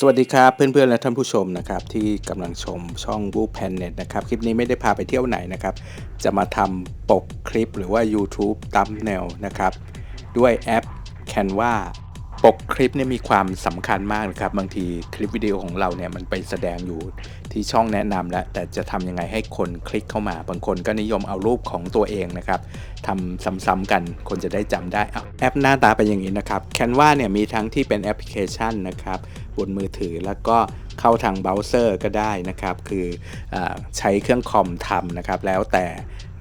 สวัสดีครับเพื่อนๆและท่านผู้ชมนะครับที่กำลังชมช่อง b o o p a n n e t นะครับคลิปนี้ไม่ได้พาไปเที่ยวไหนนะครับ จะมาทำปกคลิปหรือว่า YouTube Thumbnail นะครับ ด้วยแอป Canva ปกคลิปเนี่ยมีความสำคัญมากนะครับ บางทีคลิปวิดีโอของเราเนี่ยมันไปแสดงอยู่ที่ช่องแนะนำแล้ว แต่จะทำยังไงให้คนคลิกเข้ามา บางคนก็นิยมเอารูปของตัวเองนะครับทำซ้ำๆกันคนจะได้จำได้แอปหน้าตาเป็นอย่างนี้นะครับ Canva เนี่ยมีทั้งที่เป็นแอปพลิเคชันนะครับบนมือถือแล้วก็เข้าทางเบราว์เซอร์ก็ได้นะครับ คืออใช้เครื่องคอมทำนะครับ แล้วแต่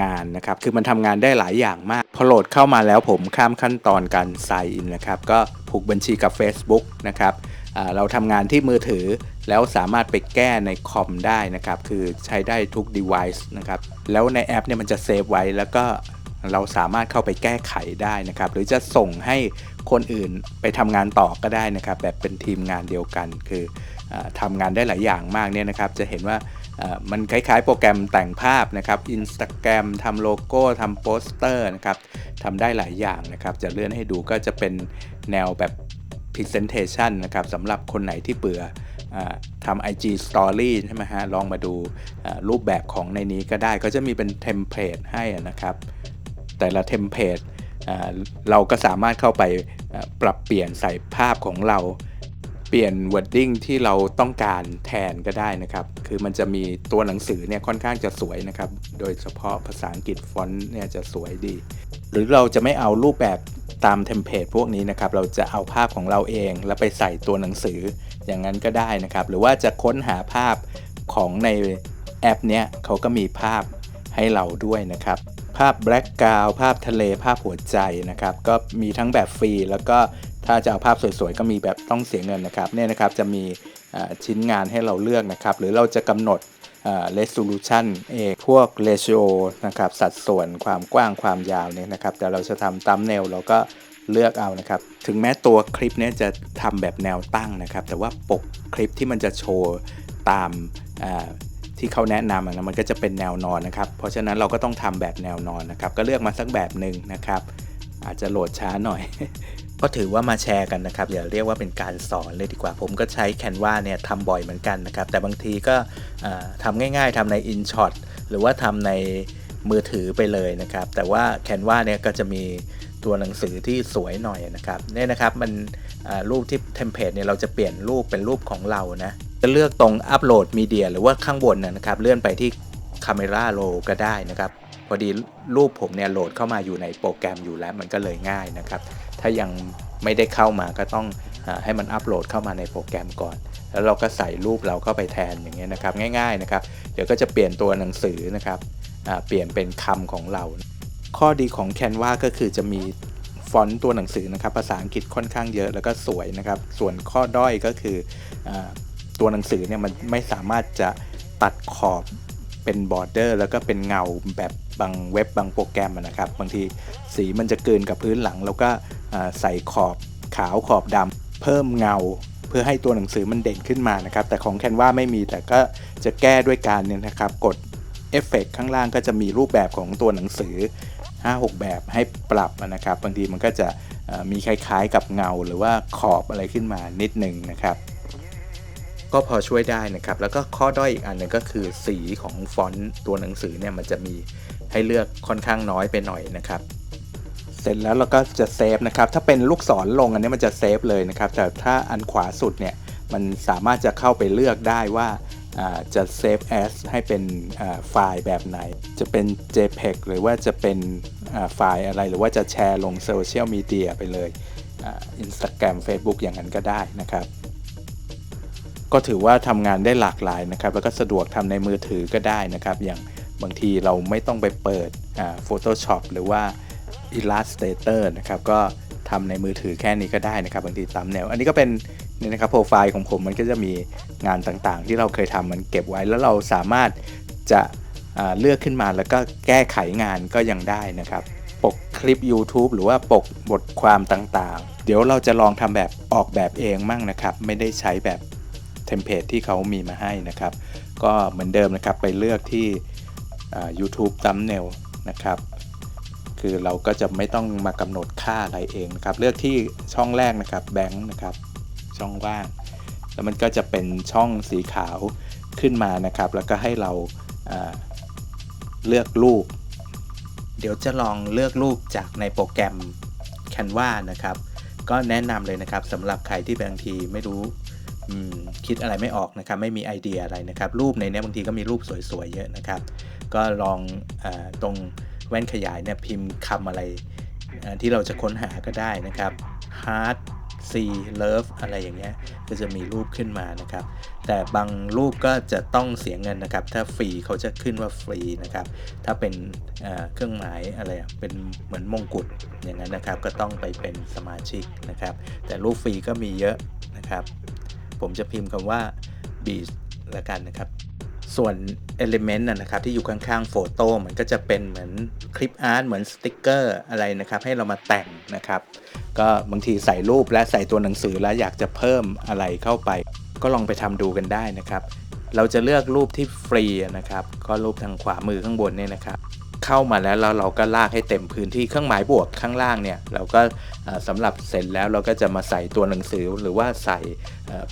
งานนะครับ คือมันทำงานได้หลายอย่างมาก พอโหลดเข้ามาแล้วผมข้ามขั้นตอนการ sign in นะครับ ก็ ผูกบัญชีกับ Facebook นะครับเราทำงานที่มือถือแล้วสามารถไปแก้ในคอมได้นะครับ คือใช้ได้ทุก device นะครับ แล้วในแอปเนี่ยมันจะเซฟไว้แล้วก็เราสามารถเข้าไปแก้ไขได้นะครับ หรือจะส่งให้คนอื่นไปทำงานต่อก็ได้นะครับ แบบเป็นทีมงานเดียวกัน คืออทำงานได้หลายอย่างมากเนี่ยนะครับ จะเห็นว่า มันคล้ายๆ โปรแกรมแต่งภาพนะครับ Instagram ทำโลโก้ทำโปสเตอร์นะครับทำได้หลายอย่างนะครับ จะเลื่อนให้ดูก็จะเป็นแนวแบบ Presentation นะครับสำหรับคนไหนที่เบื่ออทำ IG Story ใช่ไหมฮะ ลองมาดูรูปแบบของในนี้ก็ได้ ก็จะมีเป็นเทมเพลตให้นะครับ แต่ละเทมเพลตเราก็สามารถเข้าไปปรับเปลี่ยนใส่ภาพของเรา เปลี่ยน wording ที่เราต้องการแทนก็ได้นะครับ คือมันจะมีตัวหนังสือเนี่ยค่อนข้างจะสวยนะครับ โดยเฉพาะภาษาอังกฤษฟอนต์เนี่ยจะสวยดี หรือเราจะไม่เอารูปแบบตามเทมเพลตพวกนี้นะครับ เราจะเอาภาพของเราเอง แล้วไปใส่ตัวหนังสืออย่างนั้นก็ได้นะครับ หรือว่าจะค้นหาภาพของในแอปเนี้ยเขาก็มีภาพให้เราด้วยนะครับ ภาพแบล็กกราวภาพทะเลภาพหัวใจนะครับ ก็มีทั้งแบบฟรีแล้วก็ ถ้าจะเอาภาพสวยๆ ก็มีแบบต้องเสียเงินนะครับเนี่ยนะครับจะมีชิ้นงานให้เราเลือกนะครับ หรือเราจะกำหนด resolution เองพวก ratio นะครับสัดส่วนความกว้างความยาวเนี่ยนะครับ แต่เราจะทำตามแนวเราก็เลือกเอานะครับ ถึงแม้ตัวคลิปนี้จะทำแบบแนวตั้งนะครับ แต่ว่าปกคลิปที่มันจะโชว์ตามที่เขาแนะนำนะมันก็จะเป็นแนวนอนนะครับ เพราะฉะนั้นเราก็ต้องทำแบบแนวนอนนะครับ ก็เลือกมาสักแบบหนึ่งนะครับ อาจจะโหลดช้าหน่อย ก็ถือว่ามาแชร์กันนะครับอย่าเรียกว่าเป็นการสอนเลยดีกว่า ผมก็ใช้ Canva เนี่ยทำบ่อยเหมือนกันนะครับ แต่บางทีก็ทำง่ายๆทำใน InShot หรือว่าทำในมือถือไปเลยนะครับ แต่ว่า Canva เนี่ยก็จะมีตัวหนังสือที่สวยหน่อยนะครับเนี่ยนะครับมันรูปที่เทมเพลตเนี่ยเราจะเปลี่ยนรูปเป็นรูปของเรานะจะเลือกตรงอัปโหลดมีเดียหรือว่าข้างบนนะนะครับ เลื่อนไปที่ Camera Roll ก็ได้นะครับ พอดีรูปผมเนี่ยโหลดเข้ามาอยู่ในโปรแกรมอยู่แล้วมันก็เลยง่ายนะครับ ถ้ายังไม่ได้เข้ามาก็ต้องอให้มันอัปโหลดเข้ามาในโปรแกรมก่อน แล้วเราก็ใส่รูปเราเข้าไปแทนอย่างเงี้ยนะครับ ง่ายๆนะครับ เดี๋ยวก็จะเปลี่ยนตัวหนังสือนะครับเปลี่ยนเป็นคำของเรา ข้อดีของ Canva ก็คือจะมีฟอนต์ตัวหนังสือนะครับ ภาษาอังกฤษค่อนข้างเยอะแล้วก็สวยนะครับ ส่วนข้อด้อยก็คืออตัวหนังสือเนี่ยมันไม่สามารถจะตัดขอบเป็นบอร์เดอร์แล้วก็เป็นเงาแบบบางเว็บบางโปรแกรมนะครับ บางทีสีมันจะเกินกับพื้นหลัง แล้วก็ ใส่ขอบขาวขอบดำเพิ่มเงา เพื่อให้ตัวหนังสือมันเด่นขึ้นมานะครับ แต่ของ Canva ไม่มีแต่ก็จะแก้ด้วยการเนี่ยนะครับ กดเอฟเฟกข้างล่างก็จะมีรูปแบบของตัวหนังสือ 5-6 แบบให้ปรับนะครับ บางทีมันก็จะมีคล้ายๆกับเงาหรือว่าขอบอะไรขึ้นมานิดหนึ่งนะครับ ก็พอช่วยได้นะครับ แล้วก็ข้อด้อยอีกอันหนึงก็คือสีของฟอนต์ตัวหนังสือเนี่ยมันจะมีให้เลือกค่อนข้างน้อยไปหน่อยนะครับ เสร็จแล้วเราก็จะเซฟนะครับ ถ้าเป็นลูกศรลงอันนี้มันจะเซฟเลยนะครับ แต่ถ้าอันขวาสุดเนี่ย มันสามารถจะเข้าไปเลือกได้ว่าจะเซฟ as ให้เป็นไฟล์แบบไหน จะเป็น JPEG หรือว่าจะเป็นไฟล์อะไร หรือว่าจะแชร์ลงโซเชียลมีเดียไปเลยอ่า Instagram Facebook อย่างนั้นก็ได้นะครับ ก็ถือว่าทำงานได้หลากหลายนะครับ แล้วก็สะดวกทำในมือถือก็ได้นะครับ อย่างบางทีเราไม่ต้องไปเปิด Photoshop หรือว่า Illustrator นะครับก็ทำในมือถือแค่นี้ก็ได้นะครับบางทีตามแนว อันนี้ก็เป็นนี่นะครับโปรไฟล์ของผมมันก็จะมีงานต่างๆ ที่เราเคยทำมันเก็บไว้แล้วเราสามารถจะเลือกขึ้นมาแล้วก็แก้ไขงานก็ยังได้นะครับ ปกคลิป YouTube หรือว่าปกบทความต่างๆ เดี๋ยวเราจะลองทำแบบออกแบบเองมั่งนะครับ ไม่ได้ใช้แบบเทมเพลตที่เขามีมาให้นะครับ ก็เหมือนเดิมนะครับไปเลือกที่ YouTube Thumbnail นะครับ คือเราก็จะไม่ต้องมากำหนดค่าอะไรเองนะครับ เลือกที่ช่องแรกนะครับแบงค์นะครับ ช่องว่าง แล้วมันก็จะเป็นช่องสีขาวขึ้นมานะครับ แล้วก็ให้เราอ่าเลือกรูป เดี๋ยวจะลองเลือกรูปจากในโปรแกรม Canva นะครับ ก็แนะนำเลยนะครับสำหรับใครที่บางทีไม่รู้คิดอะไรไม่ออกนะครับ ไม่มีไอเดียอะไรนะครับ รูปในนี้บางทีก็มีรูปสวยๆเยอะนะครับ ก็ลองอตรง แว่นขยายเนี่ยพิมพ์คำอะไรที่เราจะค้นหาก็ได้นะครับ heart see love อะไรอย่างเงี้ยก็จะมีรูปขึ้นมานะครับ แต่บางรูปก็จะต้องเสียเงินนะครับ ถ้าฟรีเขาจะขึ้นว่าฟรีนะครับ ถ้าเป็นเเครื่องหมายอะไรเป็นเหมือนมงกุฎอย่างนั้นนะครับ ก็ต้องไปเป็นสมาชิกนะครับ แต่รูปฟรีก็มีเยอะนะครับ ผมจะพิมพ์คำว่า beach ละกันนะครับ ส่วน Element นะนะครับที่อยู่ข้างๆโฟโต้มันก็จะเป็นเหมือนคลิปอาร์ตเหมือนสติกเกอร์อะไรนะครับให้เรามาแต่งนะครับ ก็บางทีใส่รูปและใส่ตัวหนังสือแล้วอยากจะเพิ่มอะไรเข้าไป ก็ลองไปทำดูกันได้นะครับ เราจะเลือกรูปที่ฟรีนะครับ ก็รูปทางขวามือข้างบนเนี่ยนะครับเข้ามาแล้วแล้วเราก็ลากให้เต็มพื้นที่เครื่องหมายบวกข้างล่างเนี่ยเราก็เอ่อสำหรับเสร็จแล้วเราก็จะมาใส่ตัวหนังสือหรือว่าใส่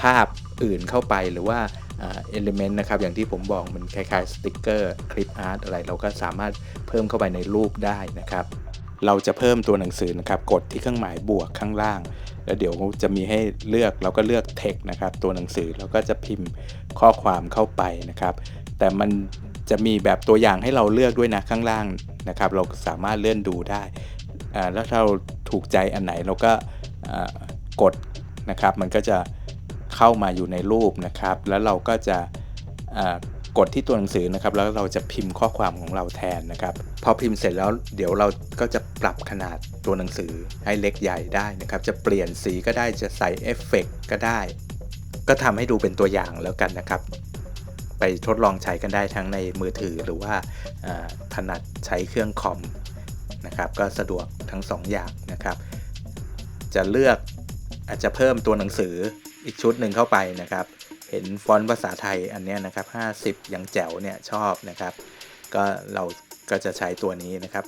ภาพอื่นเข้าไปหรือว่า เอลิเมนต์นะครับ อย่างที่ผมบอกมันคล้ายๆสติกเกอร์คลิปอาร์ตอะไร เราก็สามารถเพิ่มเข้าไปในรูปได้นะครับ เราจะเพิ่มตัวหนังสือนะครับ กดที่เครื่องหมายบวกข้างล่าง แล้วเดี๋ยวจะมีให้เลือกเราก็เลือก text นะครับ ตัวหนังสือเราก็จะพิมพ์ข้อความเข้าไปนะครับ แต่มันจะมีแบบตัวอย่างให้เราเลือกด้วยนะข้างล่างนะครับ เราสามารถเลื่อนดูได้ แล้วถ้าเราถูกใจอันไหนเราก็กดนะครับ มันก็จะ เข้ามาอยู่ในรูปนะครับ แล้วเราก็จะกดที่ตัวหนังสือนะครับ แล้วเราจะพิมพ์ข้อความของเราแทนนะครับ พอพิมพ์เสร็จแล้วเดี๋ยวเราก็จะปรับขนาดตัวหนังสือให้เล็กใหญ่ได้นะครับ จะเปลี่ยนสีก็ได้จะใส่เอฟเฟกต์ก็ได้ ก็ทำให้ดูเป็นตัวอย่างแล้วกันนะครับ ไปทดลองใช้กันได้ทั้งในมือถือหรือว่าถนัดใช้เครื่องคอมนะครับ ก็สะดวกทั้ง2อย่างนะครับ จะเลือกอาจจะเพิ่มตัวหนังสือ อีกชุดหนึ่งเข้าไปนะครับ เห็นฟอนต์ภาษาไทยอันนี้นะครับ 50อย่างแจ๋วเนี่ยชอบนะครับ ก็เราก็จะใช้ตัวนี้นะครับ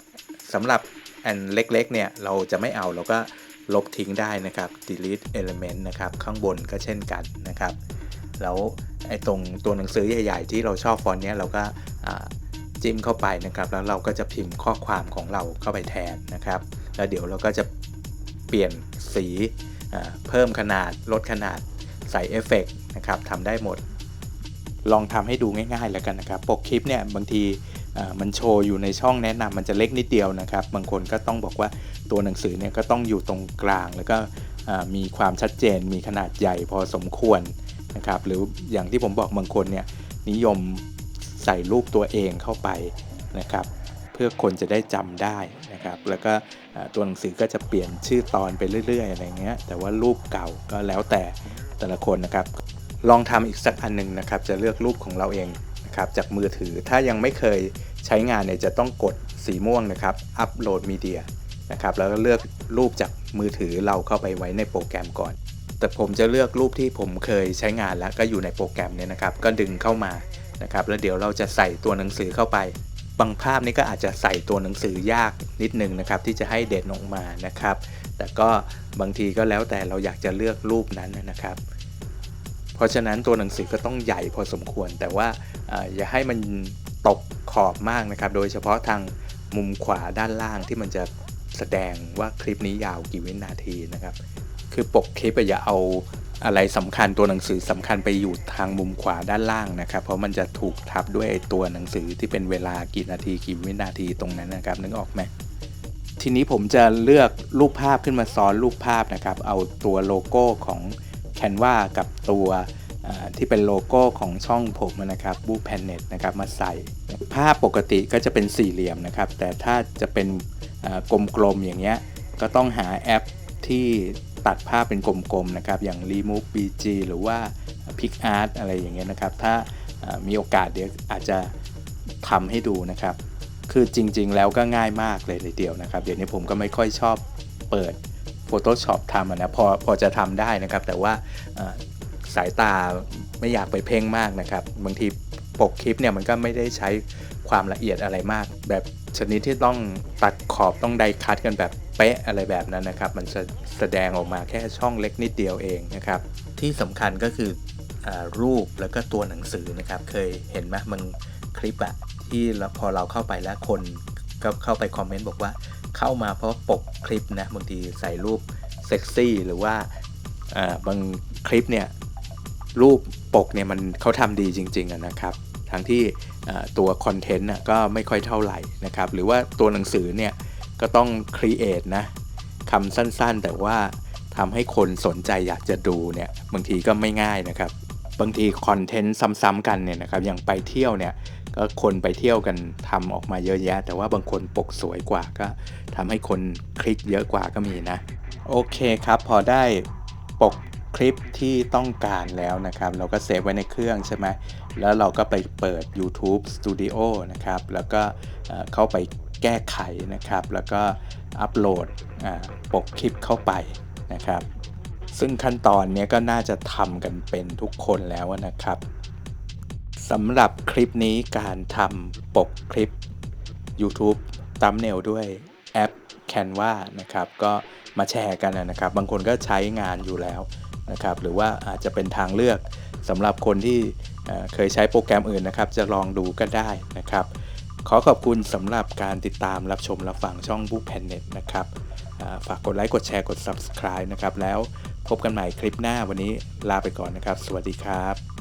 สำหรับอันเล็กๆเนี่ยเราจะไม่เอาเราก็ลบทิ้งได้นะครับ delete element นะครับ ข้างบนก็เช่นกันนะครับ แล้วไอ้ตรงตัวหนังสือใหญ่ ๆ ที่เราชอบฟอนต์เนี้ยเราก็จิ้มเข้าไปนะครับ แล้วเราก็จะพิมพ์ข้อความของเราเข้าไปแทนนะครับ แล้วเดี๋ยวเราก็จะเปลี่ยนสี เพิ่มขนาดลดขนาดใส่เอฟเฟกต์นะครับทำได้หมด ลองทำให้ดูง่ายๆแล้วกันนะครับ ปกคลิปเนี่ยบางทีมันโชว์อยู่ในช่องแนะนำมันจะเล็กนิดเดียวนะครับ บางคนก็ต้องบอกว่าตัวหนังสือเนี่ยก็ต้องอยู่ตรงกลาง แล้วก็มีความชัดเจน มีขนาดใหญ่พอสมควรนะครับ หรืออย่างที่ผมบอกบางคนเนี่ยนิยมใส่รูปตัวเองเข้าไปนะครับ เพื่อคนจะได้จำได้นะครับ แล้วก็ตัวหนังสือก็จะเปลี่ยนชื่อตอนไปเรื่อย ๆ อะไรเงี้ย แต่ว่ารูปเก่าก็แล้วแต่แต่ละคนนะครับ ลองทำอีกสักอันหนึ่งนะครับ จะเลือกรูปของเราเองนะครับจากมือถือ ถ้ายังไม่เคยใช้งานเนี่ยจะต้องกดสีม่วงนะครับ อัปโหลดมีเดียนะครับ แล้วก็เลือกรูปจากมือถือเราเข้าไปไว้ในโปรแกรมก่อน แต่ผมจะเลือกรูปที่ผมเคยใช้งานแล้วก็อยู่ในโปรแกรมเนี่ยนะครับ ก็ดึงเข้ามานะครับ แล้วเดี๋ยวเราจะใส่ตัวหนังสือเข้าไป บางภาพนี่ก็อาจจะใส่ตัวหนังสือยากนิดนึงนะครับ ที่จะให้เด่นออกมานะครับ แต่ก็บางทีก็แล้วแต่เราอยากจะเลือกรูปนั้นนะครับ เพราะฉะนั้นตัวหนังสือก็ต้องใหญ่พอสมควร แต่ว่าอย่าให้มันตกขอบมากนะครับ โดยเฉพาะทางมุมขวาด้านล่างที่มันจะแสดงว่าคลิปนี้ยาวกี่วินาทีนะครับ คือปกคลิปอย่าเอา อะไรสำคัญตัวหนังสือสำคัญไปอยู่ทางมุมขวาด้านล่างนะครับ เพราะมันจะถูกทับด้วยตัวหนังสือที่เป็นเวลากี่นาทีกี่วินาทีตรงนั้นนะครับ นึกออกไหมทีนี้ผมจะเลือกรูปภาพขึ้นมาซ้อนรูปภาพนะครับ เอาตัวโลโก้ของ Canva กับตัวที่เป็นโลโก้ของช่องผมนะครับ b o o p a n e t นะครับมาใส่ ภาพปกติก็จะเป็นสี่เหลี่ยมนะครับ แต่ถ้าจะเป็นกลมๆอย่างเงี้ยก็ต้องหาแอปที่ ตัดภาพเป็นกลมๆนะครับ อย่าง Remove BG หรือว่า PicArt อะไรอย่างเงี้ยนะครับ ถ้ามีโอกาสเดี๋ยวอาจจะทำให้ดูนะครับ คือจริงๆแล้วก็ง่ายมากเลยเลยเดียวนะครับ เดี๋ยวนี้ผมก็ไม่ค่อยชอบเปิด Photoshop ทำอะนะพอพอจะทำได้นะครับ แต่ว่าสายตาไม่อยากไปเพ่งมากนะครับ บางทีปกคลิปเนี่ยมันก็ไม่ได้ใช้ความละเอียดอะไรมาก แบบชนิดที่ต้องตัดขอบต้องไดคัดกันแบบ ป๊ะอะไรแบบนั้นนะครับ มันจะแสดงออกมาแค่ช่องเล็กนิดเดียวเองนะครับ ที่สำคัญก็คืออรูปแล้วก็ตัวหนังสือนะครับ เคยเห็นไหมบางคลิปอะที่พอเราเข้าไปแล้วคนก็เข้าไปคอมเมนต์บอกว่าเข้ามาเพราะปกคลิปนะบางทีใส่รูปเซ็กซี่หรือว่าบางคลิปเนี่ยรูปปกเนี่ยมันเขาทำดีจริงๆนะครับทั้งที่ตัวคอนเทนต์ก็ไม่ค่อยเท่าไหร่นะครับ หรือว่าตัวหนังสือเนี่ย ก็ต้องครีเอทนะคำสั้นๆ แต่ว่าทำให้คนสนใจอยากจะดูเนี่ยบางทีก็ไม่ง่ายนะครับ บางทีคอนเทนต์ซ้ำๆกันเนี่ยนะครับอย่างไปเที่ยวเนี่ยก็คนไปเที่ยวกันทำออกมาเยอะแยะ แต่ว่าบางคนปกสวยกว่าก็ทำให้คนคลิกเยอะกว่าก็มีนะ โอเคครับ พอได้ปกคลิปที่ต้องการแล้วนะครับ เราก็เซฟไว้ในเครื่องใช่ไหมแล้วเราก็ไปเปิด YouTube Studio นะครับ แล้วก็เข้าไป แก้ไขนะครับ แล้วก็อัปโหลดปกคลิปเข้าไปนะครับ ซึ่งขั้นตอนนี้ก็น่าจะทำกันเป็นทุกคนแล้วนะครับสำหรับคลิปนี้การทำปกคลิป YouTube ตัมเนลด้วยแอป Canva นะครับ ก็มาแชร์กันนะครับ บางคนก็ใช้งานอยู่แล้วนะครับ หรือว่าอาจจะเป็นทางเลือกสำหรับคนที่เคยใช้โปรแกรมอื่นนะครับ จะลองดูก็ได้นะครับ ขอขอบคุณสำหรับการติดตามรับชมรับฟังช่องบุ๊กแพนเน็ตนะครับฝากกดไลค์กดแชร์กด Subscribe นะครับ แล้วพบกันใหม่คลิปหน้าวันนี้ลาไปก่อนนะครับ สวัสดีครับ